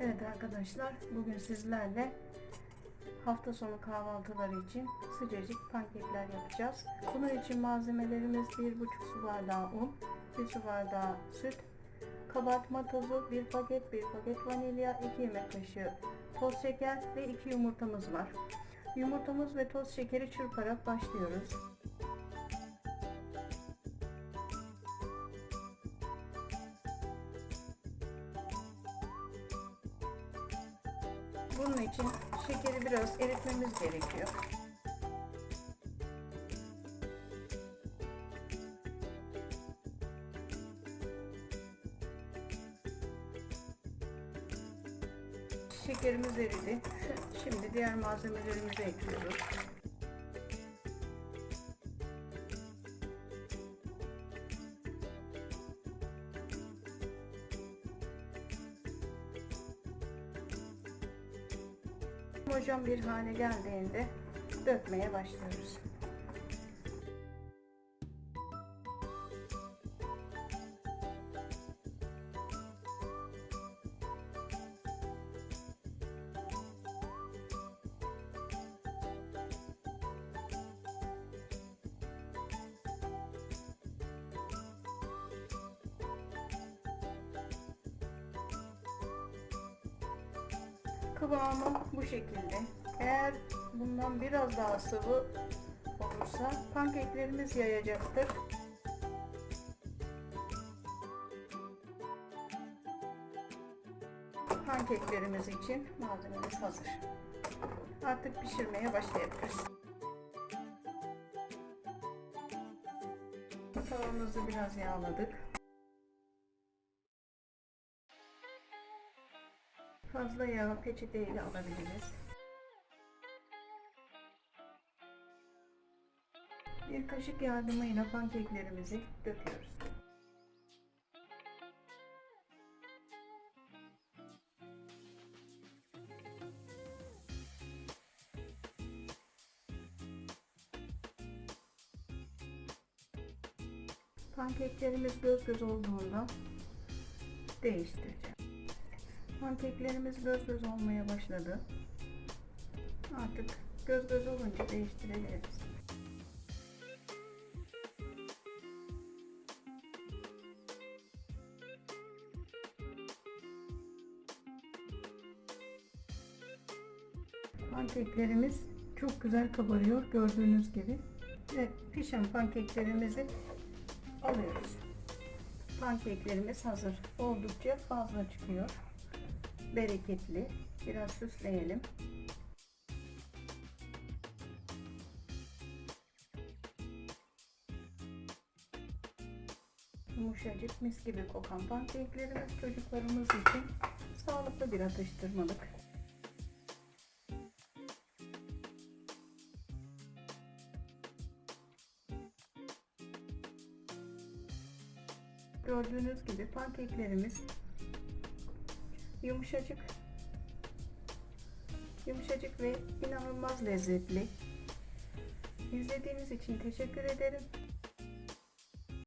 Evet arkadaşlar bugün sizlerle hafta sonu kahvaltıları için sıcacık pankekler yapacağız. Bunun için malzemelerimiz 1,5 su bardağı un, 1 su bardağı süt, kabartma tozu, 1 paket, 1 paket vanilya, 2 yemek kaşığı toz şeker ve 2 yumurtamız var. Yumurtamız ve toz şekeri çırparak başlıyoruz. Bunun için şekeri biraz eritmemiz gerekiyor. Şekerimiz eridi. Şimdi diğer malzemelerimizi ekliyoruz. Homojen bir hale geldiğinde dökmeye başlıyoruz. Kıvamı bu şekilde. Eğer bundan biraz daha sıvı olursa pankeklerimiz yayacaktır. Pankeklerimiz için malzememiz hazır. Artık pişirmeye başlayabiliriz. Tavamızı biraz yağladık. Fazla yağı peçeteyle alabiliriz. Bir kaşık yardımıyla pankeklerimizi döküyoruz. Pankeklerimiz göz göz olduğunda değiştireceğim. Pankeklerimiz göz göz olmaya başladı. Artık göz göz olunca değiştirebiliriz. Pankeklerimiz çok güzel kabarıyor gördüğünüz gibi. Ve pişen pankeklerimizi alıyoruz. Pankeklerimiz hazır. Oldukça fazla çıkıyor bereketli. Biraz süsleyelim. Yumuşacık mis gibi kokan pankeklerimiz çocuklarımız için sağlıklı bir atıştırmalık. Gördüğünüz gibi pankeklerimiz yumuşacık yumuşacık ve inanılmaz lezzetli. İzlediğiniz için teşekkür ederim.